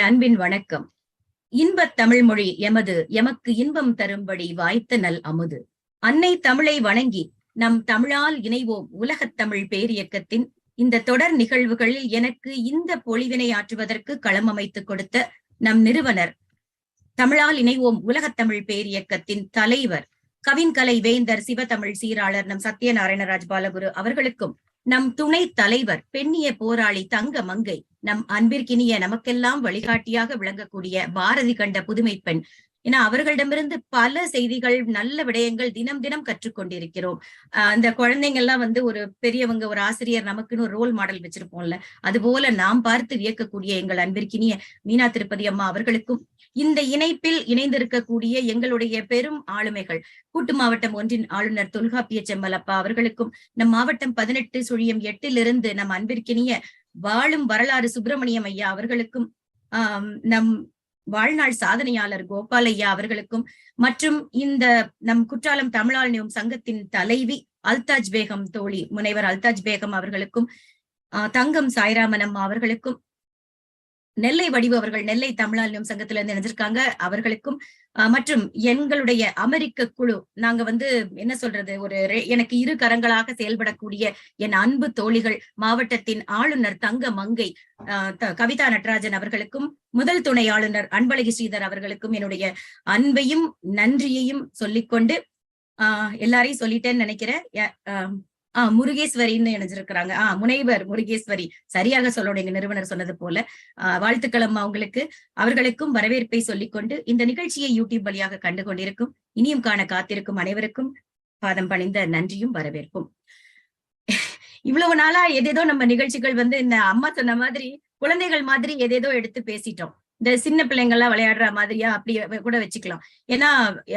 அன்பின் வணக்கம். இன்பத் தமிழ்மொழி எமது எமக்கு இன்பம் தரும்படி வாய்த்த நல் அமுது. அன்னை தமிழை வணங்கி நம் தமிழால் இணைவோம் உலகத் தமிழ் பேரியக்கத்தின் இந்த தொடர் நிகழ்வுகளில் எனக்கு இந்த பொழிவினை ஆற்றுவதற்கு களம் அமைத்துக் கொடுத்த நம் நிறுவனர் தமிழால் இணைவோம் உலகத் தமிழ் பேரியக்கத்தின் தலைவர் கவின்கலை வேந்தர் சிவதமிழ் சீராளர் நம் சத்யநாராயணராஜ் பாலகுரு அவர்களுக்கும் நம் துணை தலைவர் பெண்ணிய போராளி தங்க மங்கை நம் அன்பிற்கினிய நமக்கெல்லாம் வழிகாட்டியாக விளங்கக்கூடிய பாரதி கண்ட புதுமை பெண். ஏன்னா அவர்களிடமிருந்து பல செய்திகள் நல்ல விடயங்கள் தினம் தினம் கற்றுக்கொண்டிருக்கிறோம். அந்த குழந்தைங்க எல்லாம் வந்து ஒரு பெரியவங்க ஒரு ஆசிரியர் நமக்குன்னு ஒரு ரோல் மாடல் வச்சிருப்போம்ல. அது போல நாம் பார்த்து வியக்கக்கூடிய எங்கள் அன்பிற்கினிய மீனா திருப்பதி அம்மா அவர்களுக்கும் இந்த இணைப்பில் இணைந்திருக்கக்கூடிய எங்களுடைய பெரும் ஆளுமைகள் கூட்டு மாவட்டம் ஒன்றின் ஆளுநர் தொல்காப்பிய செம்மலப்பா அவர்களுக்கும் நம் மாவட்டம் பதினெட்டு சுழியம் எட்டிலிருந்து நம் அன்பிற்கினிய வாழும் வரலாறு சுப்பிரமணியம் ஐயா அவர்களுக்கும் ஆஹ் நம் வாழ்நாள் சாதனையாளர் கோபால் ஐயா அவர்களுக்கும் மற்றும் இந்த நம் குற்றாலம் தமிழாளினியம் சங்கத்தின் தலைவி அல்தாஜ் பேகம் தோழி முனைவர் அல்தாஜ் பேகம் அவர்களுக்கும் ஆஹ் தங்கம் சாய்ராமன் அம்மா அவர்களுக்கும் நெல்லை வடிவு அவர்கள் நெல்லை தமிழாளியம் சங்கத்துல இருந்து நினைச்சிருக்காங்க அவர்களுக்கும் மற்றும் எங்களுடைய அமெரிக்க குழு நாங்க வந்து என்ன சொல்றது ஒரு எனக்கு இரு கரங்களாக செயல்படக்கூடிய என் அன்பு தோழிகள் மாவட்டத்தின் ஆளுநர் தங்க மங்கை கவிதா நடராஜன் அவர்களுக்கும் முதல் துணை ஆளுநர் அன்பழகி ஸ்ரீதர் அவர்களுக்கும் என்னுடைய அன்பையும் நன்றியையும் சொல்லிக்கொண்டு ஆஹ் எல்லாரையும் சொல்லிட்டேன்னு நினைக்கிறேன். ஆஹ் முருகேஸ்வரின்னு இணைஞ்சிருக்கிறாங்க. ஆஹ் முனைவர் முருகேஸ்வரி. சரியாக சொல்லணும் எங்க நிறுவனர் சொன்னது போல. ஆஹ் வாழ்த்துக்களம் அவங்களுக்கு அவர்களுக்கும் வரவேற்பை சொல்லிக்கொண்டு இந்த நிகழ்ச்சியை யூடியூப் வழியாக கண்டு கொண்டிருக்கும் இனியும் காண காத்திருக்கும் அனைவருக்கும் பாதம் பணிந்த நன்றியும் வரவேற்பும். இவ்வளவு நாளா எதேதோ நம்ம நிகழ்ச்சிகள் வந்து இந்த அம்மா சொன்ன மாதிரி குழந்தைகள் மாதிரி எதேதோ எடுத்து பேசிட்டோம். இந்த சின்ன பிள்ளைங்கள்லாம் விளையாடுற மாதிரியா அப்படி கூட வச்சுக்கலாம். ஏன்னா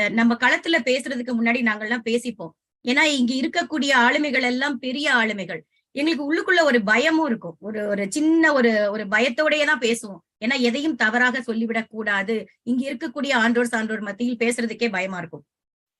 நம்ம களத்துல பேசுறதுக்கு முன்னாடி நாங்கள்லாம் பேசிப்போம். ஏன்னா இங்க இருக்கக்கூடிய ஆளுமைகள் எல்லாம் பெரிய ஆளுமைகள். எங்களுக்கு உள்ளுக்குள்ள ஒரு பயமும் இருக்கும். ஒரு ஒரு சின்ன ஒரு ஒரு பயத்தோடயே தான் பேசுவோம். ஏன்னா எதையும் தவறாக சொல்லிவிடக் கூடாது. இங்க இருக்கக்கூடிய ஆண்டோர் சான்றோர் மத்தியில் பேசுறதுக்கே பயமா இருக்கும்.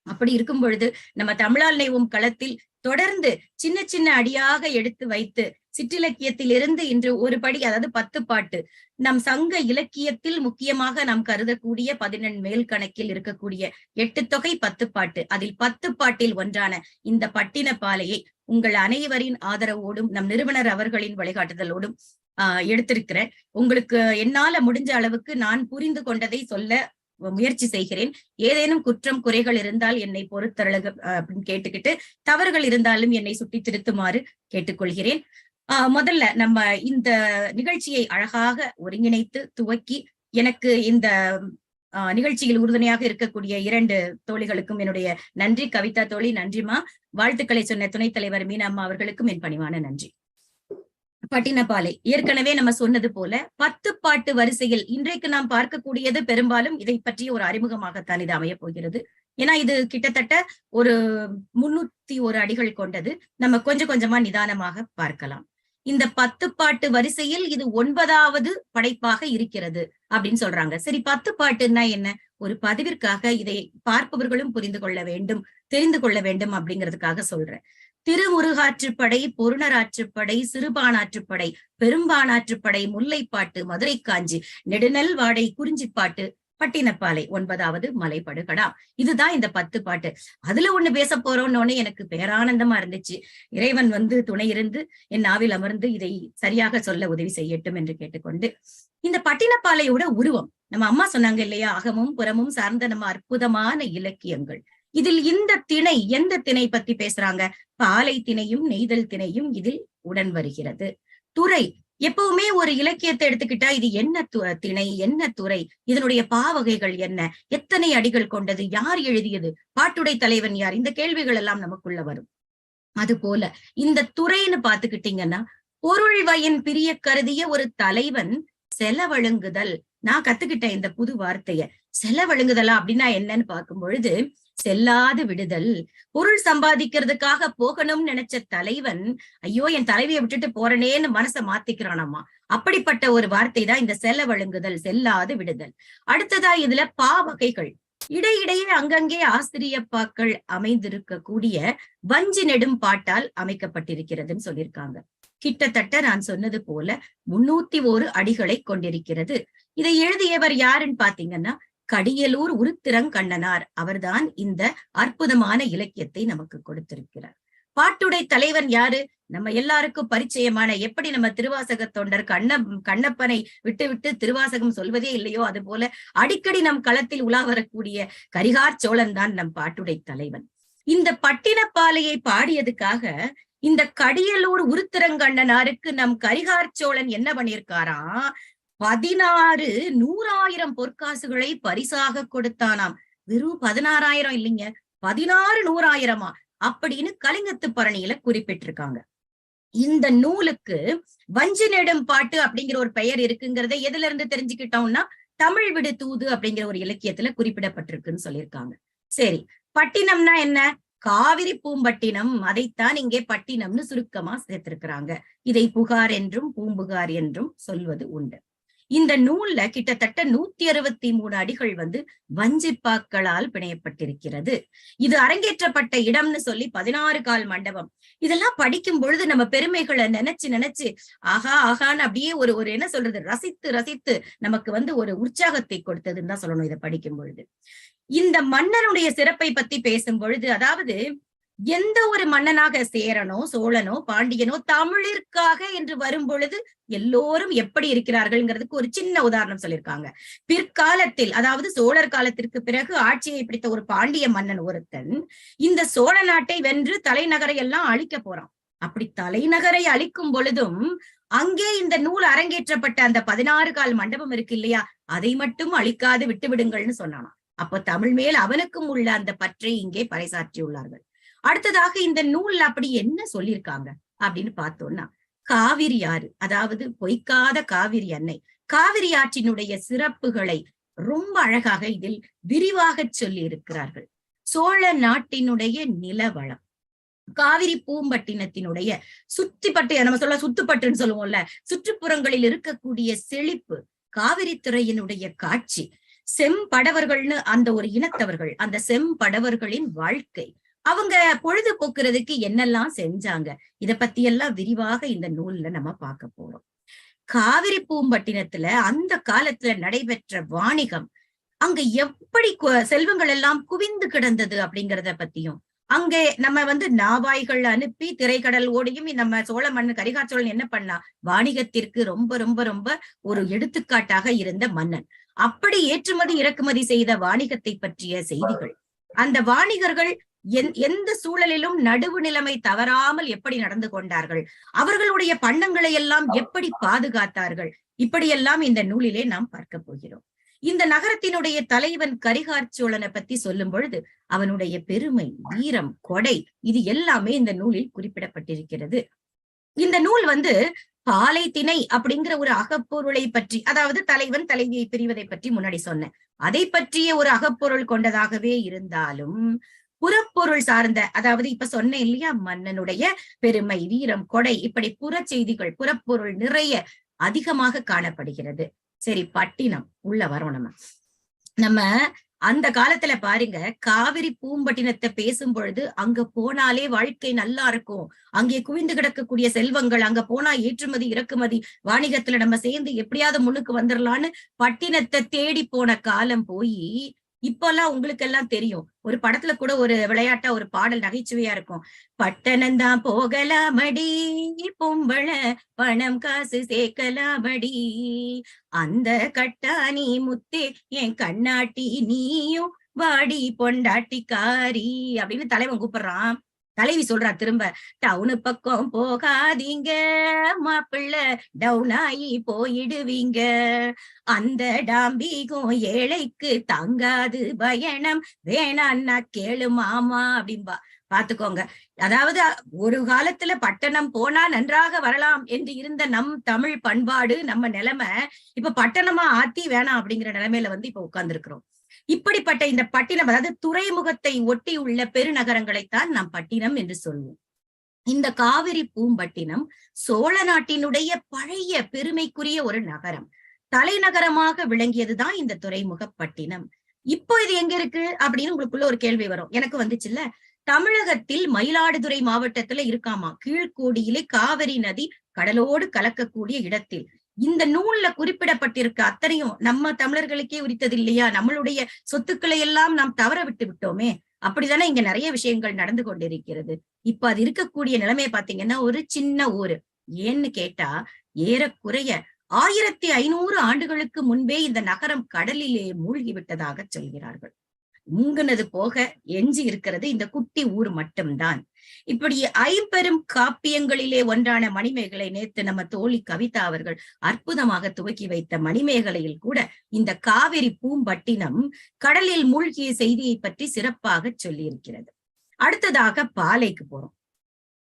அப்படி இருக்கும் பொழுது நம்ம தமிழால் நெய்வும் களத்தில் தொடர்ந்து சின்ன சின்ன அடியாக எடுத்து வைத்து சிற்றிலக்கியத்தில் இருந்து இன்று ஒரு படி அதாவது பத்து பாட்டு. நம் சங்க இலக்கியத்தில் முக்கியமாக நாம் கருதக்கூடிய பதினெண் மேல் கணக்கில் இருக்கக்கூடிய எட்டு தொகை பத்து பாட்டு. அதில் பத்து பாட்டில் ஒன்றான இந்த பட்டின பாலையை உங்கள் அனைவரின் ஆதரவோடும் நம் நிறுவனர் அவர்களின் வழிகாட்டுதலோடும் ஆஹ் எடுத்திருக்கிறேன். உங்களுக்கு என்னால முடிஞ்ச அளவுக்கு நான் புரிந்து கொண்டதை சொல்ல முயற்சி செய்கிறேன். ஏதேனும் குற்றம் குறைகள் இருந்தால் என்னை பொறுத்தரழக அப்படின்னு கேட்டுக்கிட்டு தவறுகள் இருந்தாலும் என்னை சுட்டி திருத்துமாறு கேட்டுக்கொள்கிறேன். முதல்ல நம்ம இந்த நிகழ்ச்சியை அழகாக ஒருங்கிணைத்து துவக்கி எனக்கு இந்த நிகழ்ச்சியில் உறுதுணையாக இருக்கக்கூடிய இரண்டு தோழிகளுக்கும் என்னுடைய நன்றி கவிதா தோழி நன்றிமா. வாழ்த்துக்களை சொன்ன துணைத் தலைவர் மீனாம்மா அவர்களுக்கும் என் பணிவான நன்றி. பட்டினப்பாலை ஏற்கனவே நம்ம சொன்னது போல பத்து பாட்டு வரிசையில் இன்றைக்கு நாம் பார்க்கக்கூடியது பெரும்பாலும் இதை பற்றிய ஒரு அறிமுகமாகத்தான் இது அமைய போகிறது. ஏன்னா இது கிட்டத்தட்ட ஒரு முன்னூத்தி ஒரு அடிகள் கொண்டது. நம்ம கொஞ்சம் கொஞ்சமா நிதானமாக பார்க்கலாம். இந்த பத்து பாட்டு வரிசையில் இது ஒன்பதாவது படைப்பாக இருக்கிறது அப்படின்னு சொல்றாங்க. சரி பத்து பாட்டுன்னா என்ன? ஒரு பதிவிற்காக இதை பார்ப்பவர்களும் புரிந்து கொள்ள வேண்டும் தெரிந்து கொள்ள வேண்டும் அப்படிங்கிறதுக்காக சொல்றேன். திருமுருகாற்றுப்படை பொருணராற்றுப்படை சிறுபானாற்றுப்படை பெரும்பானாற்றுப்படை முல்லைப்பாட்டு மதுரை காஞ்சி நெடுநல் வாடை குறிஞ்சிப்பாட்டு பட்டினப்பாலை ஒன்பதாவது மலைப்படுகடா. இதுதான் இந்த பத்து பாட்டு. அதுல ஒண்ணு பேச போறோம்னு எனக்கு பேரானந்தமா இருந்துச்சு. இறைவன் வந்து துணை இருந்து என் நாவில் அமர்ந்து இதை சரியாக சொல்ல உதவி செய்யட்டும் என்று கேட்டுக்கொண்டு இந்த பட்டினப்பாலையோட உருவம் நம்ம அம்மா சொன்னாங்க இல்லையா? அகமும் புறமும் சார்ந்த நம்ம அற்புதமான இலக்கியங்கள். இதில் இந்த திணை எந்த திணை பத்தி பேசுறாங்க? பாலை திணையும் நெய்தல் திணையும் இதில் உடன் வருகிறது. துறை எப்பவுமே ஒரு இலக்கியத்தை எடுத்துக்கிட்டா இது என்ன திணை என்ன துறை இதனுடைய பாவகைகள் என்ன எத்தனை அடிகள் கொண்டது யார் எழுதியது பாட்டுடை தலைவன் யார் இந்த கேள்விகள் எல்லாம் நமக்குள்ள வரும். அது போல இந்த துறைன்னு பாத்துக்கிட்டீங்கன்னா பொருள் வயன் பிரிய கருதிய ஒரு தலைவன் செலவழுங்குதல். நான் கத்துக்கிட்டேன் இந்த புது வார்த்தைய. செலவழுங்குதலா அப்படின்னா என்னன்னு பார்க்கும் பொழுது செல்லாது விடுதல். பொருள் சம்பாதிக்கிறதுக்காக போகணும்னு நினைச்ச தலைவன் ஐயோ என் தலைவியை விட்டுட்டு போறனேன்னு மனசை மாத்திக்கிறானாமா? அப்படிப்பட்ட ஒரு வார்த்தை தான் இந்த வழங்குதல் செல்லாது விடுதல். அடுத்ததா இதுல பா வகைகள். இடையிடையே அங்கங்கே ஆசிரியப்பாக்கள் அமைந்திருக்கக்கூடிய வஞ்சி நெடும் பாட்டால் அமைக்கப்பட்டிருக்கிறதுன்னு சொல்லியிருக்காங்க. கிட்டத்தட்ட நான் சொன்னது போல முன்னூத்தி ஒரு அடிகளை கொண்டிருக்கிறது. இதை எழுதியவர் யாருன்னு பாத்தீங்கன்னா கடியலூர் உருத்திரங்கண்ணனார். அவர்தான் இந்த அற்புதமான இலக்கியத்தை நமக்கு கொடுத்திருக்கிறார். பாட்டுடை தலைவன் யாரு? நம்ம எல்லாருக்கும் பரிச்சயமான எப்படி நம்ம திருவாசக தொண்டர் கண்ண கண்ணப்பனை விட்டு விட்டு திருவாசகம் சொல்வதே இல்லையோ அது போல அடிக்கடி நம் களத்தில் உலா வரக்கூடிய கரிகார் சோழன் தான் நம் பாட்டுடை தலைவன். இந்த பட்டினப்பாலையை பாடியதுக்காக இந்த கடியலூர் உருத்திரங்கண்ணனாருக்கு நம் கரிகார் சோழன் என்ன பண்ணியிருக்காராம் பதினாறு நூறாயிரம் பொற்காசுகளை பரிசாக கொடுத்தானாம். வெறும் பதினாறாயிரம் இல்லைங்க பதினாறு நூறாயிரமா? அப்படின்னு கலிங்கத்து பரணியில குறிப்பிட்டிருக்காங்க. இந்த நூலுக்கு வஞ்சி நெடும் பாட்டு அப்படிங்கிற ஒரு பெயர் இருக்குங்கிறத எதுல இருந்து தெரிஞ்சுக்கிட்டோம்னா தமிழ் விடு தூது அப்படிங்கிற ஒரு இலக்கியத்துல குறிப்பிடப்பட்டிருக்குன்னு சொல்லியிருக்காங்க. சரி பட்டினம்னா என்ன? காவிரி பூம்பட்டினம் அதைத்தான் இங்கே பட்டினம்னு சுருக்கமா சேர்த்திருக்கிறாங்க. இதை புகார் என்றும் பூம்புகார் என்றும் சொல்வது உண்டு. இந்த நூல்ல கிட்டத்தட்ட நூத்தி அறுபத்தி மூணு அடிகள் வந்து வஞ்சிப்பாக்களால் பிணையப்பட்டிருக்கிறது. இது அரங்கேற்றப்பட்ட இடம்னு சொல்லி பதினாறு கால் மண்டபம். இதெல்லாம் படிக்கும் பொழுது நம்ம பெருமைகளை நினைச்சு நினைச்சு ஆஹா ஆகான்னு அப்படியே ஒரு ஒரு என்ன சொல்றது ரசித்து ரசித்து நமக்கு வந்து ஒரு உற்சாகத்தை கொடுத்ததுன்னு தான் சொல்லணும் இதை படிக்கும் பொழுது. இந்த மன்னனுடைய சிறப்பை பத்தி பேசும் பொழுது அதாவது எந்த ஒரு மன்னனாக சேரனோ சோழனோ பாண்டியனோ தமிழிற்காக என்று வரும் பொழுது எல்லோரும் எப்படி இருக்கிறார்கள்ங்கிறதுக்கு ஒரு சின்ன உதாரணம் சொல்லியிருக்காங்க. பிற்காலத்தில் அதாவது சோழர் காலத்திற்கு பிறகு ஆட்சியை பிடித்த ஒரு பாண்டிய மன்னன் ஒருத்தன் இந்த சோழ நாட்டை வென்று தலைநகரை எல்லாம் அழிக்க போறான். அப்படி தலைநகரை அழிக்கும் பொழுதும் அங்கே இந்த நூல் அரங்கேற்றப்பட்ட அந்த பதினாறு கால் மண்டபம் இருக்கு இல்லையா? அதை மட்டும் அழிக்காது விட்டு விடுங்கள்னு சொன்னானாம். அப்ப தமிழ் மேல் அவனுக்கும் உள்ள அந்த பற்றை இங்கே பறைசாற்றியுள்ளார்கள். அடுத்ததாக இந்த நூல் அப்படி என்ன சொல்லியிருக்காங்க? அப்படின்னு பார்த்தோம்னா காவிரி ஆறு அதாவது பொய்க்காத காவிரி அன்னை. காவிரி ஆற்றினுடைய சிறப்புகளை ரொம்ப அழகாக இதில் விரிவாக சொல்லி இருக்கிறார்கள் சோழ நாட்டினுடைய நிலவளம் காவிரி பூம்பட்டினத்தினுடைய சுத்திப்பட்டு நம்ம சொல்ல சுத்துப்பட்டுன்னு சொல்லுவோம்ல சுற்றுப்புறங்களில் இருக்கக்கூடிய செழிப்பு காவிரி துறையினுடைய காட்சி. செம்படவர்கள்னு அந்த ஒரு இனத்தவர்கள் அந்த செம்படவர்களின் வாழ்க்கை அவங்க பொழுது போக்குறதுக்கு என்னெல்லாம் செஞ்சாங்க? இத பத்தி எல்லாம் விரிவாக இந்த நூல்ல நம்ம பார்க்க போறோம். காவிரி பூம்பட்டினத்துல அந்த காலத்துல நடைபெற்ற வாணிகம் அங்க எப்படி செல்வங்கள் எல்லாம் குவிந்து கிடந்தது அப்படிங்கறத பத்தியும் அங்கே நம்ம வந்து நாவாய்கள் அனுப்பி திரைக்கடல் ஓடியும் நம்ம சோழ மன்னன் கரிகாச்சோழன் என்ன பண்ணா? வாணிகத்திற்கு ரொம்ப ரொம்ப ரொம்ப ஒரு எடுத்துக்காட்டாக இருந்த மன்னன். அப்படி ஏற்றுமதி இறக்குமதி செய்த வாணிகத்தை பற்றிய செய்திகள். அந்த வாணிகர்கள் எந்த சூழலிலும் நடுவு நிலைமை தவறாமல் எப்படி நடந்து கொண்டார்கள்? அவர்களுடைய பண்ணங்களை எல்லாம் எப்படி பாதுகாத்தார்கள்? இப்படியெல்லாம் இந்த நூலிலே நாம் பார்க்க போகிறோம். இந்த நகரத்தினுடைய தலைவன் கரிகார் சோழனை பத்தி சொல்லும் பொழுது அவனுடைய பெருமை வீரம் கொடை இது எல்லாமே இந்த நூலில் குறிப்பிடப்பட்டிருக்கிறது. இந்த நூல் வந்து பாலை திணை அப்படிங்கிற ஒரு அகப்பொருளை பற்றி அதாவது தலைவன் தலைவியை பிரிவதை பற்றி முன்னாடி சொன்னேன். அதை பற்றிய ஒரு அகப்பொருள் கொண்டதாகவே இருந்தாலும் புறப்பொருள் சார்ந்த அதாவது இப்ப சொன்னேன் இல்லையா மன்னனுடைய பெருமை வீரம் கொடை இப்படி புற செய்திகள் புறப்பொருள் நிறைய அதிகமாக காணப்படுகிறது. சரி பட்டினம் உள்ள வரோம் நம்ம. நம்ம அந்த காலத்துல பாருங்க காவிரி பூம்பட்டினத்தை பேசும் பொழுது அங்க போனாலே வாழ்க்கை நல்லா இருக்கும். அங்கே குவிந்து கிடக்கக்கூடிய செல்வங்கள் அங்க போனா ஏற்றுமதி இறக்குமதி வாணிகத்துல நம்ம சேர்ந்து எப்படியாவது முன்னுக்கு வந்துடலான்னு பட்டினத்தை தேடி போன காலம் போய் இப்பெல்லாம் உங்களுக்கு எல்லாம் தெரியும். ஒரு படத்துல கூட ஒரு விளையாட்டா ஒரு பாடல் நகைச்சுவையா இருக்கும். பட்டணம்தான் போகலாமடி பொம்பளை பணம் காசு சேர்க்கலாமடி. அந்த கட்டாணி முத்தே என் கண்ணாட்டி நீயும் வாடி பொண்டாட்டிக்காரி அப்படின்னு தலைவன் கூப்பிடுறான். தலைவி சொல்றா திரும்ப டவுனு பக்கம் போகாதீங்க மாப்பிள்ள டவுன் ஆகி போயிடுவீங்க. அந்த டாம்பிகும் ஏழைக்கு தங்காது பயணம். வேணான்னா கேளு மாமா அப்படின்பா பாத்துக்கோங்க. அதாவது ஒரு காலத்துல பட்டணம் போனா நன்றாக வரலாம் என்று இருந்த நம் தமிழ் பண்பாடு நம்ம நிலைமை இப்ப பட்டணமா ஆத்தி வேணாம் அப்படிங்கிற நிலைமையில வந்து இப்ப உட்கார்ந்துருக்கிறோம். இப்படிப்பட்ட இந்த பட்டினம் அதாவது துறைமுகத்தை ஒட்டி உள்ள பெருநகரங்களைத்தான் நாம் பட்டினம் என்று சொல்வோம். இந்த காவிரி பூம்பட்டினம் சோழ நாட்டினுடைய பழைய பெருமைக்குரிய ஒரு நகரம். தலைநகரமாக விளங்கியதுதான் இந்த துறைமுக பட்டினம். இப்போ இது எங்க இருக்கு அப்படின்னு உங்களுக்குள்ள ஒரு கேள்வி வரும். எனக்கு வந்துச்சுல்ல? தமிழகத்தில் மயிலாடுதுறை மாவட்டத்துல இருக்காமா? கீழ்கோடியிலே காவிரி நதி கடலோடு கலக்கக்கூடிய இடத்தில். இந்த நூல்ல குறிப்பிடப்பட்டிருக்க அத்தனையும் நம்ம தமிழர்களுக்கே உரித்தது இல்லையா? நம்மளுடைய சொத்துக்களை எல்லாம் நாம் தவற விட்டு விட்டோமே. அப்படிதானே இங்க நிறைய விஷயங்கள் நடந்து கொண்டிருக்கிறது. இப்ப அது இருக்கக்கூடிய நிலைமையை பாத்தீங்கன்னா ஒரு சின்ன ஊரு. ஏன்னு கேட்டா ஏறக்குறைய ஆயிரத்தி ஐநூறு ஆண்டுகளுக்கு முன்பே இந்த நகரம் கடலிலே மூழ்கி விட்டதாக சொல்கிறார்கள். முங்குனது போக எஞ்சி இருக்கிறது இந்த குட்டி ஊர் மட்டும்தான். இப்படி ஐம்பெரும் காப்பியங்களிலே ஒன்றான மணிமேகலை நேத்து நம்ம தோழி கவிதா அவர்கள் அற்புதமாக துவக்கி வைத்த மணிமேகலையில் கூட இந்த காவிரி பூம்பட்டினம் கடலில் மூழ்கிய செய்தியை பற்றி சிறப்பாக சொல்லி இருக்கிறது அடுத்ததாக பாலைக்கு போறோம்.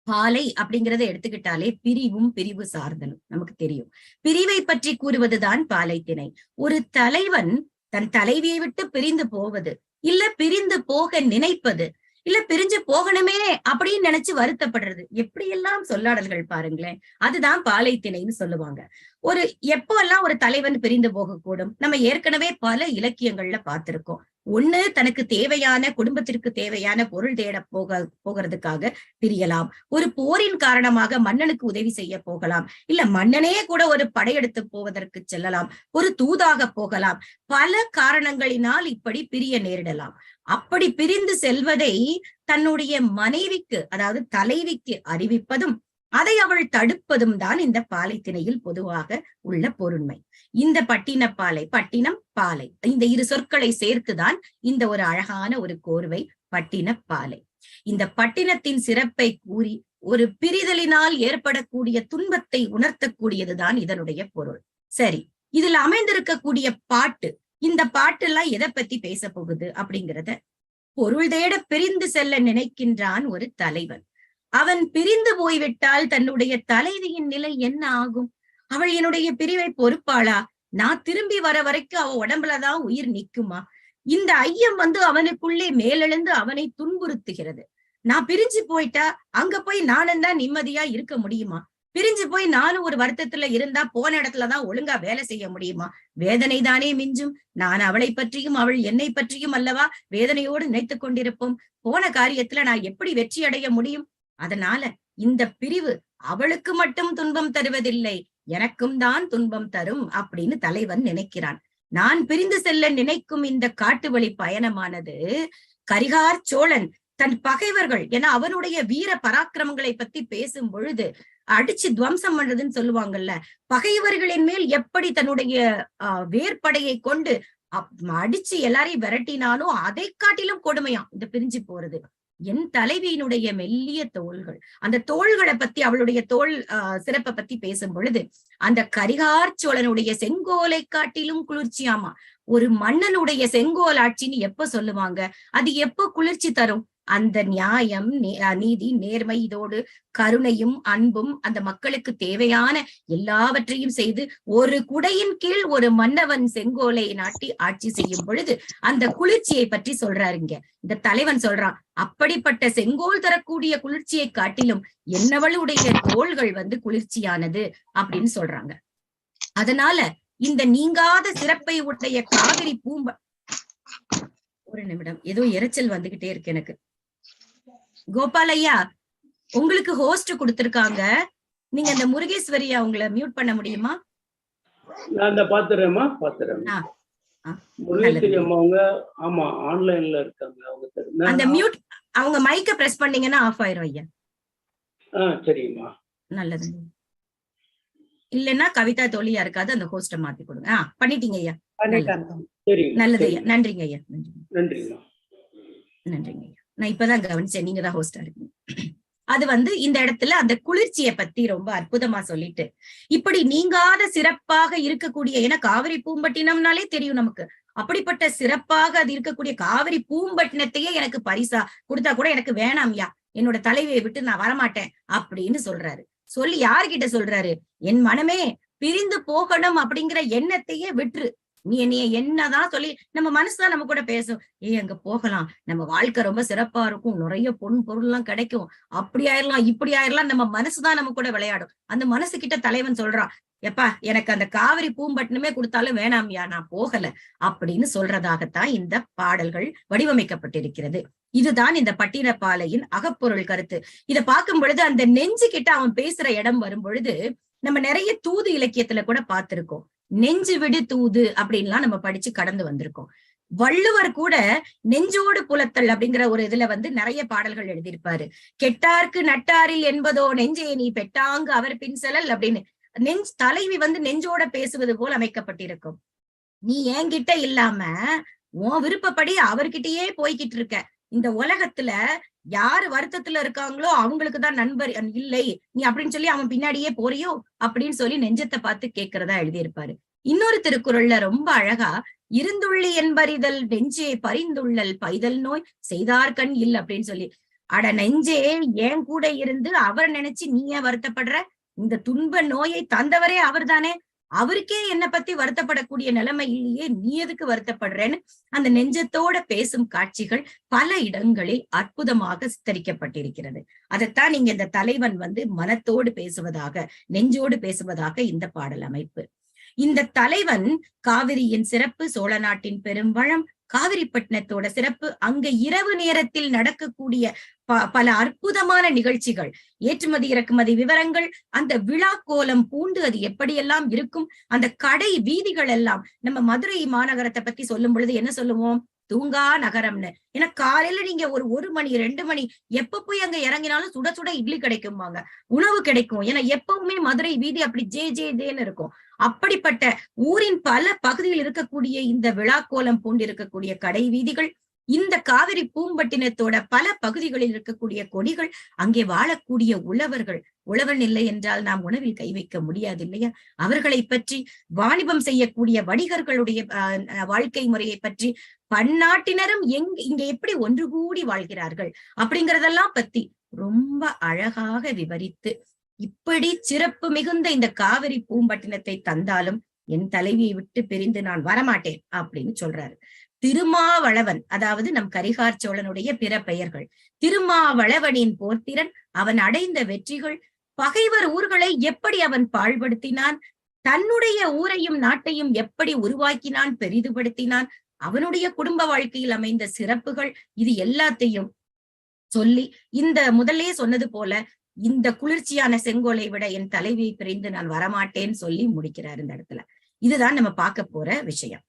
பாலை அப்படிங்கிறத எடுத்துக்கிட்டாலே பிரிவும் பிரிவு சார்ந்தனும் நமக்கு தெரியும். பிரிவை பற்றி கூறுவதுதான் பாலை திணை ஒரு தலைவன் தன் தலைவியை விட்டு பிரிந்து போவது இல்ல பிரிந்து போக நினைப்பது இல்ல பிரிஞ்சு போகணுமே அப்படின்னு நினைச்சு வருத்தப்படுறது. எப்படியெல்லாம் சொல்லாடல்கள் பாருங்களேன். அதுதான் பாலைத்திணைன்னு சொல்லுவாங்க. ஒரு எப்போல்லாம் ஒரு தலைவன் பிரிந்து போகக்கூடும்? நம்ம ஏற்கனவே பல இலக்கியங்கள்ல பார்த்திருக்கோம். ஒண்ணு தனக்கு தேவையான குடும்பத்திற்கு தேவையான பொருள் தேட போக போகிறதுக்காக பிரியலாம். ஒரு போரின் காரணமாக மன்னனுக்கு உதவி செய்ய போகலாம். இல்ல மன்னனே கூட ஒரு படையெடுத்து போவதற்கு செல்லலாம். ஒரு தூதாக போகலாம். பல காரணங்களினால் இப்படி பிரிய நேரிடலாம். அப்படி பிரிந்து செல்வதை தன்னுடைய மனைவிக்கு அதாவது தலைவிக்கு அறிவிப்பதும் அதை அவள் தடுப்பதும் தான் இந்த பாலைத்திணையில் பொதுவாக உள்ள பொருண்மை. இந்த பட்டின பாலை பட்டினம் பாலை இந்த இரு சொற்களை சேர்த்துதான் இந்த ஒரு அழகான ஒரு கோர்வை பட்டினப்பாலை இந்த பட்டினத்தின் சிறப்பை கூறி ஒரு பிரிதலினால் ஏற்படக்கூடிய துன்பத்தை உணர்த்தக்கூடியதுதான் இதனுடைய பொருள். சரி இதில் அமைந்திருக்கக்கூடிய பாட்டு இந்த பாட்டு எல்லாம் எதை பத்தி பேச போகுது அப்படிங்கிறத பொருள் தேட பிரிந்து செல்ல நினைக்கின்றான் ஒரு தலைவன். அவன் பிரிந்து போய்விட்டால் தன்னுடைய தலைவியின் நிலை என்ன ஆகும்? அவள் என்னுடைய பிரிவை பொறுப்பாளா? நான் திரும்பி வர வரைக்கும் அவ உடம்புலதான் உயிர் நிக்குமா? இந்த ஐயம் வந்து அவனுக்குள்ளே மேலெழுந்து அவனை துன்புறுத்துகிறது. நான் பிரிஞ்சு போயிட்டா அங்க போய் நானும் தான் நிம்மதியா இருக்க முடியுமா? பிரிஞ்சு போய் நானும் ஒரு வருத்தத்துல இருந்தா போன இடத்துலதான் ஒழுங்கா வேலை செய்ய முடியுமா? வேதனை தானே மிஞ்சும். நான் அவளை பற்றியும் அவள் என்னை பற்றியும் அல்லவா வேதனையோடு நினைத்துக் கொண்டிருப்போம். போன காரியத்துல நான் எப்படி வெற்றி அடைய முடியும்? அதனால இந்த பிரிவு அவளுக்கு மட்டும் துன்பம் தருவதில்லை. எனக்கும் தான் துன்பம் தரும் அப்படின்னு தலைவன் நினைக்கிறான். நான் பிரிந்து செல்ல நினைக்கும் இந்த காட்டு வழி பயணமானது கரிகார் சோழன் தன் பகைவர்கள் என அவனுடைய வீர பராக்கிரமங்களை பத்தி பேசும் பொழுது அடிச்சு துவம்சம் பண்றதுன்னு சொல்லுவாங்கல்ல பகைவர்களின் மேல் எப்படி தன்னுடைய வேர்படையை கொண்டு அடிச்சு எல்லாரையும் விரட்டினாலும் அதை காட்டிலும் கொடுமையாம் இந்த பிரிஞ்சு போறது. என் தலைவியினுடைய மெல்லிய தோள்கள். அந்த தோள்களை பத்தி அவளுடைய தோல் ஆஹ் சிறப்பை பத்தி பேசும் பொழுது அந்த கரிகார் சோழனுடைய செங்கோலை காட்டிலும் குளிர்ச்சியாமா? ஒரு மன்னனுடைய செங்கோல் ஆட்சின்னு எப்ப சொல்லுவாங்க? அது எப்ப குளிர்ச்சி தரும்? அந்த நியாயம் நீதி நேர்மை இதோடு கருணையும் அன்பும் அந்த மக்களுக்கு தேவையான எல்லாவற்றையும் செய்து ஒரு குடையின் கீழ் ஒரு மன்னவன் செங்கோலை நாட்டி ஆட்சி செய்யும் பொழுது அந்த குளிர்ச்சியை பற்றி சொல்றாருங்க இந்த தலைவன் சொல்றான் அப்படிப்பட்ட செங்கோல் தரக்கூடிய குளிர்ச்சியை காட்டிலும் என்னவளுடைய தோள்கள் வந்து குளிர்ச்சியானது? அப்படின்னு சொல்றாங்க. அதனால இந்த நீங்காத சிறப்பை உடைய காவிரி பூம்ப ஒரு நிமிடம் ஏதோ எரிச்சல் வந்துகிட்டே இருக்கு எனக்கு. கோபால் ஐயா உங்களுக்கு ஹோஸ்ட் கொடுத்திருக்காங்க. நீங்க அந்த முருகேஸ்வரி அவங்கள மியூட் பண்ண முடியுமா? நான் இந்த பாத்துறேம்மா பாத்துறேன். முரளிஸ்வரி அம்மா அவங்க ஆமா ஆன்லைன்ல இருக்காங்க அவங்க அந்த மியூட் அவங்க மைக்க பிரஸ் பண்ணீங்கன்னா ஆஃப் ஆயிரும் ஐயா. ஆ சரிங்கம்மா நல்லது. இல்லைன்னா கவிதா தோழியா இருக்காது அந்த ஹோஸ்ட மாத்தி கொடுங்க. ஆ பண்ணிட்டீங்க ஐயா. நல்லது. ஐயா. நன்றிங்க ஐயா. நன்றிங்க. நன்றிங்க ஐயா. நான் இப்பதான் கவனிச்சேன். நீங்க தான் ஹோஸ்டா இருக்கீங்க. அது வந்து இந்த இடத்துல அந்த குளிர்ச்சியை பத்தி ரொம்ப அற்புதமா சொல்லிட்டு இப்படி நீங்காத சிறப்பாக இருக்கக்கூடிய ஏன்னா காவிரி பூம்பட்டினம்னாலே தெரியும் நமக்கு. அப்படிப்பட்ட சிறப்பாக அது இருக்கக்கூடிய காவிரி பூம்பட்டினத்தையே எனக்கு பரிசா கொடுத்தா கூட எனக்கு வேணாம்யா என்னோட தலைவியை விட்டு நான் வரமாட்டேன் அப்படின்னு சொல்றாரு. சொல்லி யார்கிட்ட சொல்றாரு? என் மனமே பிரிந்து போகணும் அப்படிங்கிற எண்ணத்தையே விட்டுரு. நீ என்னைய என்னதான் சொல்லி நம்ம மனசுதான் நம்ம கூட பேசும். ஏய் அங்க போகலாம். நம்ம வாழ்க்கை ரொம்ப சிறப்பா இருக்கும். நிறைய பொன் பொருள் எல்லாம் கிடைக்கும். அப்படி ஆயிரலாம் இப்படி ஆயிரலாம். நம்ம மனசுதான் நம்ம கூட விளையாடும். அந்த மனசு கிட்ட தலைவன் சொல்றான் எப்பா எனக்கு அந்த காவிரி பூம்பட்டினமே கொடுத்தாலும் வேணாம்யா நான் போகல. அப்படின்னு சொல்றதாகத்தான் இந்த பாடல்கள் வடிவமைக்கப்பட்டிருக்கிறது. இதுதான் இந்த பட்டினப்பாலையின் அகப்பொருள் கருத்து. இதை பார்க்கும் பொழுது அந்த நெஞ்சு கிட்ட அவன் பேசுற இடம் வரும் பொழுது நம்ம நிறைய தூது இலக்கியத்துல கூட பார்த்திருக்கோம். நெஞ்சு விடு தூது அப்படின்லாம் நம்ம படிச்சு கடந்து வந்திருக்கோம். வள்ளுவர் கூட நெஞ்சோடு புலத்தல் அப்படிங்கிற ஒரு இதுல வந்து நிறைய பாடல்கள் எழுதியிருப்பாரு. கெட்டார்க்கு நட்டாரில் என்பதோ நெஞ்சே நீ பெட்டாங்கு அவர் பின் செலல் அப்படின்னு. நெஞ்ச் தலைவி வந்து நெஞ்சோட பேசுவது போல் அமைக்கப்பட்டிருக்கும். நீ என்கிட்ட இல்லாம உன் விருப்பப்படி அவர்கிட்டயே போய்கிட்டு இருக்க. இந்த உலகத்துல யாரு வருத்தத்துல இருக்காங்களோ அவங்களுக்கு தான் நண்பர் இல்லை. நீ அப்படின்னு சொல்லி அவன் பின்னாடியே போறியோ அப்படின்னு சொல்லி நெஞ்சத்தை பார்த்து கேட்கறதா எழுதியிருப்பாரு. இன்னொரு திருக்குறள்ல ரொம்ப அழகா இருந்துள்ளி என்பறிதல் நெஞ்சே பரிந்துள்ளல் பைதல் நோய் செய்தார்கண் இல் அப்படின்னு சொல்லி அட நெஞ்சே ஏன் கூட இருந்து அவர் நினைச்சு நீ ஏன் வருத்தப்படுற? இந்த துன்ப நோயை தந்தவரே அவர்தானே. அவருக்கே என்னை பத்தி வருத்தப்படக்கூடிய நிலைமை இல்லையே நீ எதுக்கு வருத்தப்படுறேன்னு அந்த நெஞ்சத்தோட பேசும் காட்சிகள் பல இடங்களில் அற்புதமாக சித்தரிக்கப்பட்டிருக்கிறது. அதைத்தான் நீங்க இந்த தலைவன் வந்து மனத்தோடு பேசுவதாக நெஞ்சோடு பேசுவதாக இந்த பாடல் அமைப்பு. இந்த தலைவன் காவிரியின் சிறப்பு சோழ நாட்டின் பெரும் வளம் காவிரிப்பட்டினத்தோட சிறப்பு அங்க இரவு நேரத்தில் நடக்கக்கூடிய ப- பல அற்புதமான நிகழ்ச்சிகள் ஏற்றுமதி இறக்குமதி விவரங்கள் அந்த விழா கோலம் பூண்டு அது எப்படியெல்லாம் இருக்கும் அந்த கடை வீதிகள் எல்லாம் நம்ம மதுரை மாநகரத்தை பத்தி சொல்லும் பொழுது என்ன சொல்லுவோம்? தூங்கா நகரம்னு. ஏன்னா காலையில நீங்க ஒரு ஒரு மணி ரெண்டு மணி எப்ப போய் அங்க இறங்கினாலும் சுட சுட இட்லி கிடைக்கும்பாங்க. உணவு கிடைக்கும். ஏன்னா எப்பவுமே மதுரை வீதி அப்படி ஜே ஜே ஜேன்னு இருக்கும். அப்படிப்பட்ட ஊரின் பல பகுதியில் இருக்கக்கூடிய இந்த விழாக்கோலம் பூண்டு இருக்கக்கூடிய கடை வீதிகள் இந்த காவிரி பூம்பட்டினத்தோட பல பகுதிகளில் இருக்கக்கூடிய கொடிகள் அங்கே வாழக்கூடிய உழவர்கள் உழவன் இல்லை என்றால் நாம் உணவில் கை வைக்க முடியாது இல்லையா? அவர்களை பற்றி வாணிபம் செய்யக்கூடிய வணிகர்களுடைய வாழ்க்கை முறையை பற்றி பன்னாட்டினரும் எங் இங்க எப்படி ஒன்று கூடி வாழ்கிறார்கள்? அப்படிங்கறதெல்லாம் பத்தி ரொம்ப அழகாக விவரித்து இப்படி சிறப்பு மிகுந்த இந்த காவிரி பூம்பட்டினத்தை தந்தாலும் என் தலைவியை விட்டு பிரிந்து நான் வரமாட்டேன் அப்படின்னு சொல்றாரு. திருமாவளவன் அதாவது நம் கரிகார் சோழனுடைய பிற பெயர்கள். திருமாவளவனின் போர்த்திறன் அவன் அடைந்த வெற்றிகள் பகைவர் ஊர்களை எப்படி அவன் பாழ்படுத்தினான் தன்னுடைய ஊரையும் நாட்டையும் எப்படி உருவாக்கினான் பெரிதுபடுத்தினான் அவனுடைய குடும்ப வாழ்க்கையில் அமைந்த சிறப்புகள் இது எல்லாத்தையும் சொல்லி இந்த முதல்லே சொன்னது போல இந்த குளிர்ச்சியான செங்கோலை விட என் தலைவியை பிரிந்து நான் வரமாட்டேன்னு சொல்லி முடிக்கிறார் இந்த இடத்துல. இதுதான் நம்ம பார்க்க போற விஷயம்.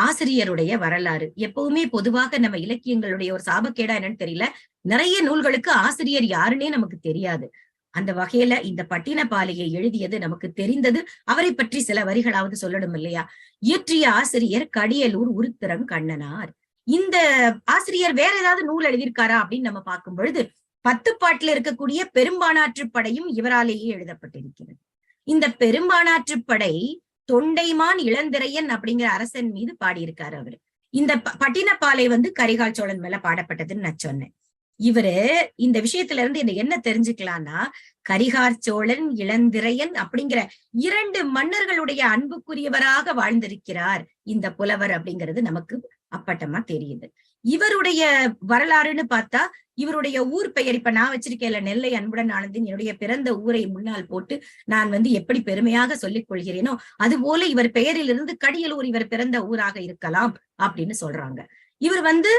ஆசிரியருடைய வரலாறு. எப்பவுமே பொதுவாக நம்ம இலக்கியங்களுடைய ஒரு சாபக்கேடா என்னன்னு தெரியல. நிறைய நூல்களுக்கு ஆசிரியர் யாருன்னே நமக்கு தெரியாது. அந்த வகையில இந்த பட்டினப்பாலையை எழுதியது நமக்கு தெரிந்தது அவரை பற்றி சில வரிகளாவது சொல்லணும் இல்லையா? இயற்றிய ஆசிரியர் கடியலூர் உருத்திரம் கண்ணனார். இந்த ஆசிரியர் வேற ஏதாவது நூல் எழுதியிருக்காரா அப்படின்னு நம்ம பார்க்கும் பொழுது பத்து பாட்டுல இருக்கக்கூடிய பெரும்பானாற்று படையும் இவராலேயே எழுதப்பட்டிருக்கிறது. இந்த பெரும்பானாற்று படை தொண்டைமான் இளந்திரையன் அப்படிங்கிற அரசன் மீது பாடியிருக்காரு அவரு. இந்த பட்டினப்பாலை வந்து கரிகால் சோழன் மேல பாடப்பட்டதுன்னு நான் சொன்னேன். இவரு இந்த விஷயத்துல இருந்து என்ன தெரிஞ்சுக்கலாம்னா கரிகார் சோழன் இளந்திரையன் அப்படிங்கிற இரண்டு மன்னர்களுடைய அன்புக்குரியவராக வாழ்ந்திருக்கிறார் இந்த புலவர் அப்படிங்கிறது நமக்கு அப்பட்டமா தெரியுது. இவருடைய வரலாறுன்னு பார்த்தா இவருடைய ஊர் பெயர் இப்ப நான் வச்சிருக்கேன்ல நெல்லை அன்புடன் ஆனந்தின் என்னுடைய பிறந்த ஊரை முன்னால் போட்டு நான் வந்து எப்படி பெருமையாக சொல்லிக் கொள்கிறேனோ அது போல இவர் பெயரிலிருந்து கடியலூர் இவர் பிறந்த ஊராக இருக்கலாம் அப்படின்னு சொல்றாங்க. இவர் வந்து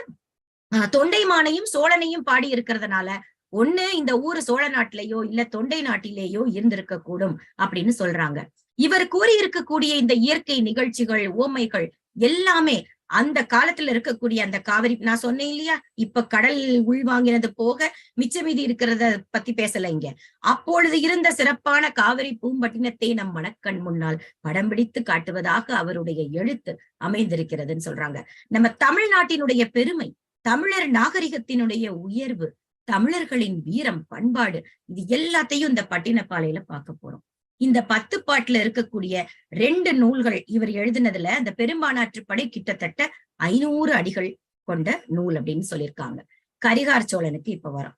தொண்டைமானையும் சோழனையும் பாடி இருக்கிறதுனால ஒண்ணு இந்த ஊர் சோழ நாட்டிலேயோ இல்ல தொண்டை நாட்டிலேயோ இருந்திருக்க கூடும் அப்படின்னு சொல்றாங்க. இவர் கூறியிருக்கக்கூடிய இந்த இயற்கை நிகழ்ச்சிகள் ஓமைகள் எல்லாமே அந்த காலத்துல இருக்கக்கூடிய அந்த காவிரி நான் சொன்னேன் இல்லையா? இப்ப கடல் உள்வாங்கினது போக மிச்ச மீதி இருக்கிறத பத்தி பேசல இங்க. அப்பொழுது இருந்த சிறப்பான காவிரி பூம்பட்டினத்தை நம் மனக்கண் முன்னால் படம் பிடித்து காட்டுவதாக அவருடைய எழுத்து அமைந்திருக்கிறதுன்னு சொல்றாங்க. நம்ம தமிழ்நாட்டினுடைய பெருமை தமிழர் நாகரிகத்தினுடைய உயர்வு தமிழர்களின் வீரம் பண்பாடு இது எல்லாத்தையும் இந்த பட்டினப்பாலையில பார்க்க போறோம். இந்த பத்து பாட்டுல இருக்கக்கூடிய ரெண்டு நூல்கள் இவர் எழுதினதுல அந்த பெரும்பானாற்று படை கிட்டத்தட்ட ஐநூறு அடிகள் கொண்ட நூல் அப்படின்னு சொல்லியிருக்காங்க. கரிகார் சோழனுக்கு இப்ப வரும்.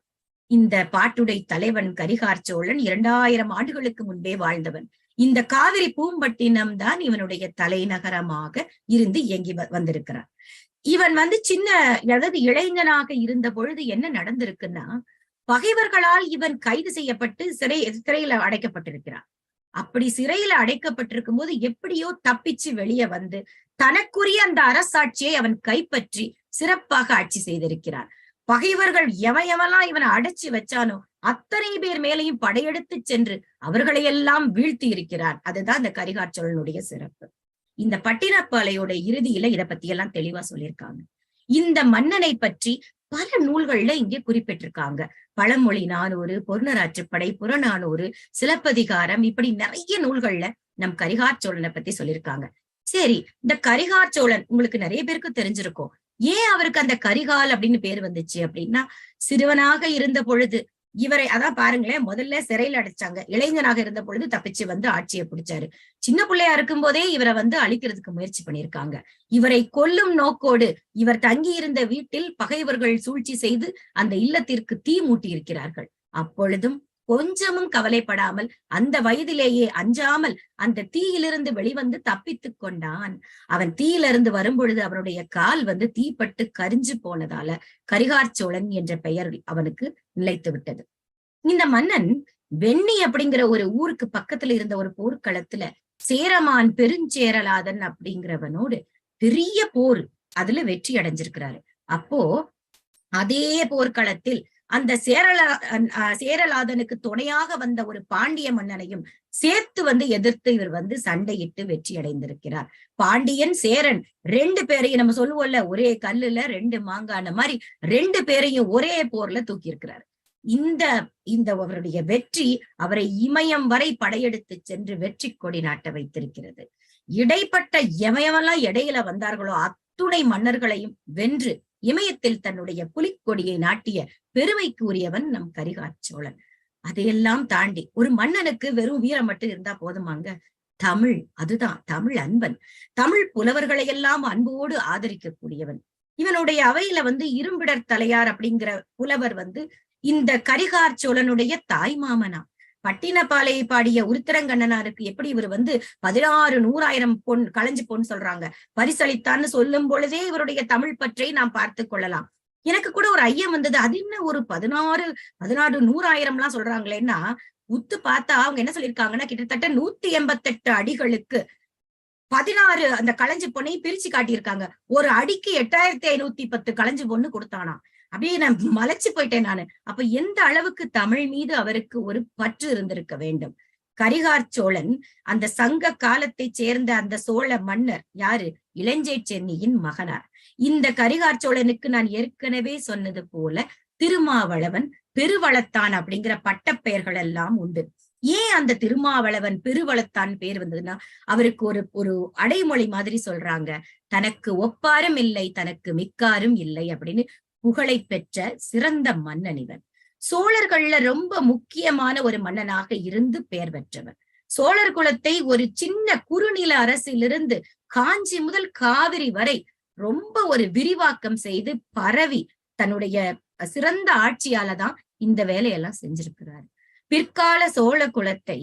இந்த பாட்டுடை தலைவன் கரிகார் சோழன் இரண்டாயிரம் ஆண்டுகளுக்கு முன்பே வாழ்ந்தவன். இந்த காவிரி பூம்பட்டினம் தான் இவனுடைய தலைநகரமாக இருந்து இயங்கி வ- வந்திருக்கிறான். இவன் வந்து சின்ன அதாவது இளைஞனாக இருந்த பொழுது என்ன நடந்திருக்குன்னா பகைவர்களால் இவன் கைது செய்யப்பட்டு சிறை சிறையில அடைக்கப்பட்டிருக்கிறான். அப்படி சிறையில அடைக்கப்பட்டிருக்கும் போது எப்படியோ தப்பிச்சு வெளியே வந்து தனக்குரிய அந்த அரசாட்சியை அவன் கைப்பற்றி சிறப்பாக ஆட்சி செய்திருக்கிறான். பகைவர்கள் எவன் எவெல்லாம் இவனை அடைச்சு வச்சானோ அத்தனை பேர் மேலையும் படையெடுத்து சென்று அவர்களையெல்லாம் வீழ்த்தி இருக்கிறார். அதுதான் இந்த கரிகாச்சோழனுடைய சிறப்பு. இந்த பட்டினப்பாலையோட இறுதியில இதை பத்தி எல்லாம் தெளிவா சொல்லியிருக்காங்க. இந்த மன்னனை பற்றி பல நூல்கள்ல இங்கே குறிப்பிட்டிருக்காங்க. பழமொழி நானூறு பொருணராற்றுப்படை புறநானூறு சிலப்பதிகாரம் இப்படி நிறைய நூல்கள்ல நம் கரிகாச்சோழனை பத்தி சொல்லியிருக்காங்க. சரி இந்த கரிகாச்சோழன் உங்களுக்கு நிறைய பேருக்கு தெரிஞ்சிருக்கும். ஏன் அவருக்கு அந்த கரிகால் அப்படின்னு பேர் வந்துச்சு அப்படின்னா சிறுவனாக இருந்த பொழுது இவரை அதான் பாருங்களேன் முதல்ல சிறையில அடைச்சாங்க. இளைஞனாக இருந்த பொழுது தப்பிச்சு வந்து ஆட்சியை பிடிச்சாரு. சின்ன பிள்ளையா இருக்கும் போதே இவரை வந்து அழிக்கிறதுக்கு முயற்சி பண்ணியிருக்காங்க. இவரை கொல்லும் நோக்கோடு இவர் தங்கி இருந்த வீட்டில் பகைவர்கள் சூழ்ச்சி செய்து அந்த இல்லத்திற்கு தீ மூட்டி இருக்கிறார்கள் அப்பொழுதும் கொஞ்சமும் கவலைப்படாமல் அந்த வயதிலேயே அஞ்சாமல் அந்த தீயிலிருந்து வெளிவந்து தப்பித்துக் கொண்டான். அவன் தீயிலிருந்து வரும்பொழுது அவனுடைய கால் வந்து தீப்பட்டு கரிஞ்சு போனதால கரிகார் சோழன் என்ற பெயர் அவனுக்கு நிலைத்து விட்டது. இந்த மன்னன் வெண்ணி அப்படிங்கிற ஒரு ஊருக்கு பக்கத்துல இருந்த ஒரு போர்க்களத்துல சேரமான் பெருஞ்சேரலாதன் அப்படிங்கிறவனோடு பெரிய போர் அதுல வெற்றி அடைஞ்சிருக்கிறாரு. அப்போ அதே போர்க்களத்தில் அந்த சேரல சேரலாதனுக்கு துணையாக வந்த ஒரு பாண்டிய மன்னனையும் சேர்த்து வந்து எதிர்த்து இவர் வந்து சண்டையிட்டு வெற்றி அடைந்திருக்கிறார் பாண்டியன் சேரன் ரெண்டு பேரையும் நம்ம சொல்லுவோம்ல ஒரே கல்லுல ரெண்டு மாங்கான மாதிரி ரெண்டு பேரையும் ஒரே போர்ல தூக்கி இருக்கிறார் இந்த இந்த அவருடைய வெற்றி அவரை இமயம் வரை படையெடுத்து சென்று வெற்றி கொடி நாட்ட வைத்திருக்கிறது. இடைப்பட்ட எமயமெல்லாம் இடையில வந்தார்களோ அத்துணை மன்னர்களையும் வென்று இமயத்தில் தன்னுடைய புலிக்கொடியை நாட்டிய பெருமைக்கு உரியவன் நம் கரிகாச்சோழன். அதையெல்லாம் தாண்டி ஒரு மன்னனுக்கு வெறும் வீரம் மட்டும் இருந்தா போதுமாங்க? தமிழ் அதுதான் தமிழ் அன்பன். தமிழ் புலவர்களை எல்லாம் அன்போடு ஆதரிக்கக்கூடியவன். இவனுடைய அவையில வந்து இரும்பிடர் தலையார் அப்படிங்கிற புலவர் வந்து இந்த கரிகார் சோழனுடைய தாய் மாமனா. பட்டினப்பாலையை பாடிய உருத்திரங்கண்ணனாருக்கு எப்படி இவர் வந்து பதினாறு நூறாயிரம் பொன் களைஞ்சு பொன் சொல்றாங்க? பரிசளித்தான்னு சொல்லும் பொழுதே இவருடைய தமிழ் பற்றை நாம் பார்த்து கொள்ளலாம். எனக்கு கூட ஒரு ஐயம் வந்தது. அது என்ன ஒரு பதினாறு பதினாறு நூறாயிரம் எல்லாம் சொல்றாங்களேன்னா உத்து பார்த்தா அவங்க என்ன சொல்லியிருக்காங்கன்னா கிட்டத்தட்ட நூத்தி எண்பத்தெட்டு அடிகளுக்கு பதினாறு அந்த களஞ்சு பொண்ணையும் பிரிச்சு காட்டியிருக்காங்க. ஒரு அடிக்கு எட்டாயிரத்தி ஐநூத்தி பத்து களஞ்சு பொண்ணு கொடுத்தானா? அப்படியே நான் மலைச்சு போயிட்டேன் நானு. அப்ப எந்த அளவுக்கு தமிழ் மீது அவருக்கு ஒரு பற்று இருந்திருக்க வேண்டும்? கரிகார் சோழன் அந்த சங்க காலத்தை சேர்ந்த அந்த சோழ மன்னர் யாரு? இளஞ்சை சென்னியின் மகனார். இந்த கரிகார் சோழனுக்கு நான் ஏற்கனவே சொன்னது போல திருமாவளவன் பெருவளத்தான் அப்படிங்கிற பட்டப்பெயர்கள் எல்லாம் உண்டு. ஏன் அந்த திருமாவளவன் பெருவளத்தான் பேர் வந்ததுன்னா அவருக்கு ஒரு ஒரு அடைமொழி மாதிரி சொல்றாங்க. தனக்கு ஒப்பாரும் இல்லை தனக்கு மிக்காரும் இல்லை அப்படின்னு புகழை பெற்ற சிறந்த மன்னன் இவன். சோழர்கள்ல ரொம்ப முக்கியமான ஒரு மன்னனாக இருந்து பெயர் பெற்றவர் சோழர் குலத்தை ஒரு சின்ன குறுநில அரசிலிருந்து காஞ்சி முதல் காவிரி வரை ரொம்ப ஒரு விரிவாக்கம் செய்து பரவி தன்னுடைய சிறந்த ஆட்சியால தான் இந்த வேலையெல்லாம் செஞ்சிருக்கிறாரு. பிற்கால சோழ குலத்தை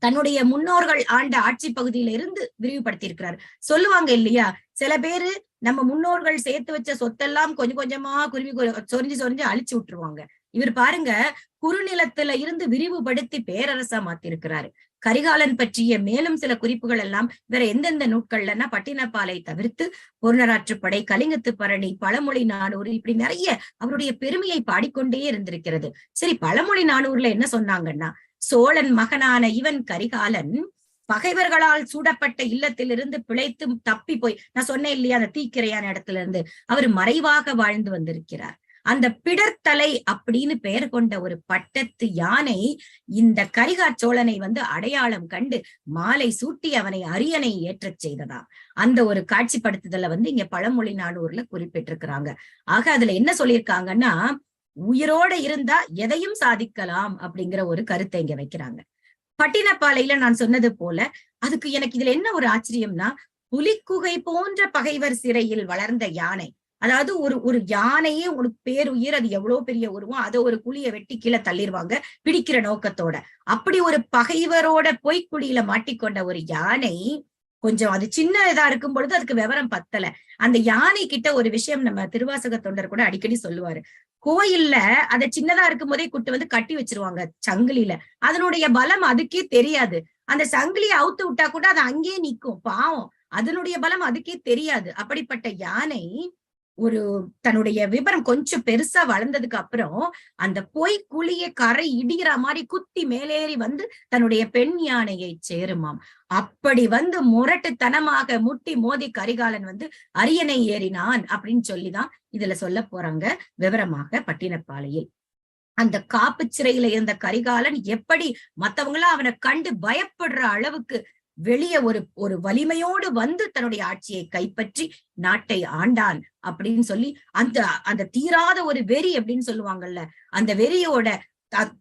தன்னுடைய முன்னோர்கள் ஆண்ட ஆட்சி பகுதியில இருந்து விரிவுபடுத்தி இருக்கிறார் சொல்லுவாங்க இல்லையா? சில பேரு நம்ம முன்னோர்கள் சேர்த்து வச்ச சொத்தெல்லாம் கொஞ்சம் கொஞ்சமா குருவி சொரிஞ்சு சொரிஞ்சு அழிச்சு விட்டுருவாங்க. இவர் பாருங்க குறுநிலத்துல இருந்து விரிவுபடுத்தி பேரரசா மாத்திருக்கிறாரு. கரிகாலன் பற்றிய மேலும் சில குறிப்புகள் எல்லாம் வேற எந்தெந்த நூட்கள்லன்னா பட்டினப்பாலை தவிர்த்து பொருணராற்றுப்படை கலிங்கத்து பரணி பழமொழி நானூறு இப்படி நிறைய அவருடைய பெருமையை பாடிக்கொண்டே இருந்திருக்கிறது. சரி பழமொழி நானூர்ல என்ன சொன்னாங்கன்னா சோழன் மகனான இவன் கரிகாலன் பகைவர்களால் சூடப்பட்ட இல்லத்திலிருந்து பிழைத்து தப்பி போய் நான் சொன்னேன் இல்லையா அந்த தீக்கிரையான இடத்துல இருந்து அவர் மறைவாக வாழ்ந்து வந்திருக்கிறார். அந்த பிடர்த்தலை அப்படின்னு பெயர் கொண்ட ஒரு பட்டத்து யானை இந்த கரிகார் சோழனை வந்து அடையாளம் கண்டு மாலை சூட்டி அவனை அரியணை ஏற்றச் செய்ததா. அந்த ஒரு காட்சிப்படுத்துதல வந்து இங்க பழமொழி நாடூர்ல குறிப்பிட்டிருக்கிறாங்க. ஆக அதுல என்ன சொல்லியிருக்காங்கன்னா உயிரோட இருந்தா எதையும் சாதிக்கலாம் அப்படிங்கிற ஒரு கருத்தை இங்க வைக்கிறாங்க. பட்டினப்பாலையில நான் சொன்னது போல அதுக்கு எனக்கு இதுல என்ன ஒரு ஆச்சரியம்னா புலிக்குகை போன்ற பகைவர் சிறையில் வளர்ந்த யானை அதாவது ஒரு ஒரு யானையே ஒரு பேருயிர் அது எவ்வளவு பெரிய உருவம் அதை ஒரு குழிய வெட்டி கீழே தள்ளிடுவாங்க பிடிக்கிற நோக்கத்தோட. அப்படி ஒரு பகைவரோட பொய்க்குழியில மாட்டிக்கொண்ட ஒரு யானை கொஞ்சம் அது சின்ன இதா இருக்கும் பொழுது அதுக்கு விவரம் பத்தல. அந்த யானை கிட்ட ஒரு விஷயம் நம்ம திருவாசக தொண்டர் கூட அடிக்கடி சொல்லுவாரு. கோயில்ல அத சின்னதா இருக்கும் போதே குட்டு வந்து கட்டி வச்சிருவாங்க சங்கிலியில. அதனுடைய பலம் அதுக்கே தெரியாது. அந்த சங்கிலியை அவுத்து விட்டா கூட அது அங்கேயே நிக்கும் பாவம். அதனுடைய பலம் அதுக்கே தெரியாது. அப்படிப்பட்ட யானை ஒரு தன்னுடைய விபரம் கொஞ்சம் பெருசா வளர்ந்ததுக்கு அப்புறம் அந்த பொய் குழிய கரை இடிகிற மாதிரி குத்தி மேலேறி வந்து தன்னுடைய பெண் யானையை சேருமாம். அப்படி வந்து முரட்டுத்தனமாக முட்டி மோதி கரிகாலன் வந்து அரியணை ஏறினான் அப்படின்னு சொல்லிதான் இதுல சொல்ல போறாங்க விவரமாக பட்டினப்பாளையில். அந்த காப்பு சிறையில இருந்த கரிகாலன் எப்படி மத்தவங்களா அவனை கண்டு பயப்படுற அளவுக்கு வெளியே ஒரு ஒரு வலிமையோடு வந்து தன்னுடைய ஆட்சியை கைப்பற்றி நாட்டை ஆண்டான் அப்படின்னு சொல்லி அந்த அந்த தீராத ஒரு வெறி அப்படின்னு சொல்லுவாங்கல்ல அந்த வெறியோட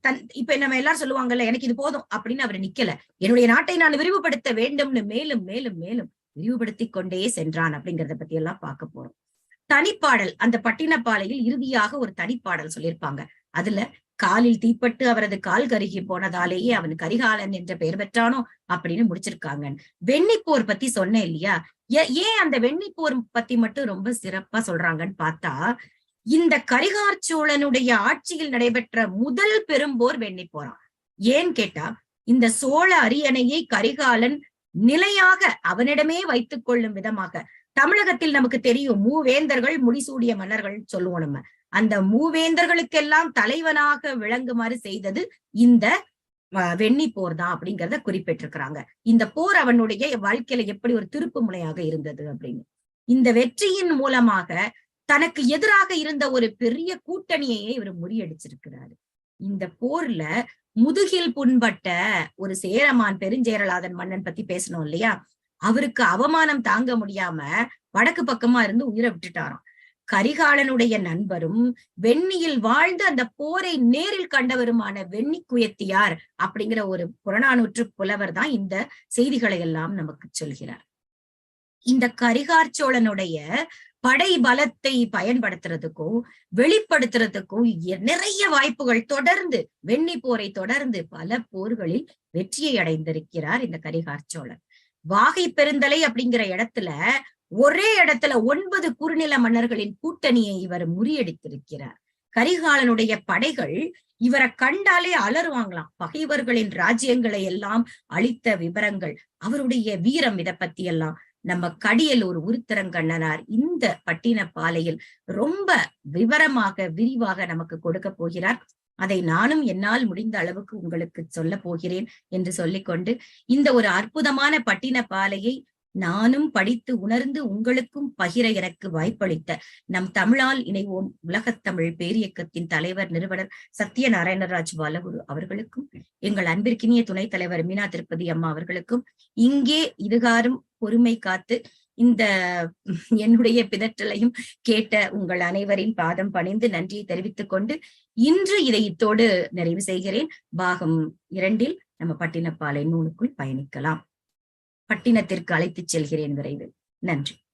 தன் இப்ப நம்ம எல்லாரும் சொல்லுவாங்கல்ல எனக்கு இது போதும் அப்படின்னு அவர் நிக்கல. என்னுடைய நாட்டை நான் விரிவுபடுத்த வேண்டும்னு மேலும் மேலும் மேலும் விரிவுபடுத்திக் கொண்டே சென்றான் அப்படிங்கறத பத்தி எல்லாம் பார்க்க போறோம். தனிப்பாடல் அந்த பட்டினப்பாலையில் இறுதியாக ஒரு தனிப்பாடல் சொல்லியிருப்பாங்க. அதுல காலில் தீப்பட்டு அவரது கால் கருகி போனதாலேயே அவன் கரிகாலன் என்ற பெயர் பெற்றானோ அப்படின்னு முடிச்சிருக்காங்க. வெண்ணிப்போர் பத்தி சொன்னேன் இல்லையா? ஏ- ஏன் அந்த வெண்ணிப்போர் பத்தி மட்டும் ரொம்ப சிறப்பா சொல்றாங்கன்னு பார்த்தா இந்த கரிகார் சோழனுடைய ஆட்சியில் நடைபெற்ற முதல் பெரும்போர் வெண்ணிப்போரான் ஏன் கேட்டா இந்த சோழ அரியணையை கரிகாலன் நிலையாக அவனிடமே வைத்துக் கொள்ளும் விதமாக தமிழகத்தில் நமக்கு தெரியும் மூவேந்தர்கள் முடிசூடிய மன்னர்கள் சொல்லுவோம் நம்ம. அந்த மூவேந்தர்களுக்கெல்லாம் தலைவனாக விளங்குமாறு செய்தது இந்த அஹ், வெண்ணி போர் தான் அப்படிங்கிறத குறிப்பிட்டிருக்கிறாங்க. இந்த போர் அவனுடைய வாழ்க்கையில எப்படி ஒரு திருப்பு முனையாக இருந்தது அப்படின்னு. இந்த வெற்றியின் மூலமாக தனக்கு எதிராக இருந்த ஒரு பெரிய கூட்டணியையே இவர் முறியடிச்சிருக்கிறாரு. இந்த போர்ல முதுகில் புண்பட்ட ஒரு சேரமான் பெருஞ்சேரலாதன் மன்னன் பத்தி பேசணும் இல்லையா? அவருக்கு அவமானம் தாங்க முடியாம வடக்கு பக்கமா இருந்து உயிரை விட்டுட்டாராம். கரிகாலனுடைய நண்பரும் வெண்ணியில் வாழ்ந்து அந்த போரை நேரில் கண்டவருமான வெண்ணி குயத்தியார் அப்படிங்கிற ஒரு புறநானூற்று புலவர் தான் இந்த செய்திகளை எல்லாம் நமக்கு சொல்கிறார். இந்த கரிகார் சோழனுடைய படை பலத்தை பயன்படுத்துறதுக்கும் வெளிப்படுத்துறதுக்கும் நிறைய வாய்ப்புகள் தொடர்ந்து வெண்ணி போரை தொடர்ந்து பல போர்களில் வெற்றியை அடைந்திருக்கிறார் இந்த கரிகார் சோழன். வாகை பெருந்தலை அப்படிங்கிற இடத்துல ஒரே இடத்துல ஒன்பது குறுநில மன்னர்களின் கூட்டணியை இவர் முறியடித்திருக்கிறார். கரிகாலனுடைய படைகள் இவரை கண்டாலே அலறுவாங்களாம். பகைவர்களின் ராஜ்யங்களை எல்லாம் அளித்த விவரங்கள் அவருடைய வீரம் இதை பத்தி எல்லாம் நம்ம கடியலூர் உருத்திரங்கண்ணனார் இந்த பட்டினப்பாலையில் ரொம்ப விவரமாக விரிவாக நமக்கு கொடுக்க போகிறார். அதை நானும் என்னால் முடிந்த அளவுக்கு உங்களுக்கு சொல்ல போகிறேன் என்று சொல்லிக்கொண்டு இந்த ஒரு அற்புதமான பட்டினப்பாலையை நானும் படித்து உணர்ந்து உங்களுக்கும் பகிர எனக்கு வாய்ப்பளித்த நம் தமிழால் இணைவோம் உலகத்தமிழ் பேரியக்கத்தின் தலைவர் நிறுவனர் சத்யநாராயணராஜ் பாலகுரு அவர்களுக்கும் எங்கள் அன்பிற்கினிய துணைத் தலைவர் மீனா திருப்பதி அம்மா அவர்களுக்கும் இங்கே இதுகாரும் பொறுமை காத்து இந்த என்னுடைய பிதற்றலையும் கேட்ட உங்கள் அனைவரின் பாதம் பணிந்து நன்றியை தெரிவித்துக் கொண்டு இன்று இதை இத்தோடு நிறைவு செய்கிறேன். பாகம் இரண்டில் நம்ம பட்டினப்பாலை நூலுக்குள் பயணிக்கலாம். பட்டினத்திற்கு அழைத்துச் செல்கிறேன் விரைவில். நன்றி.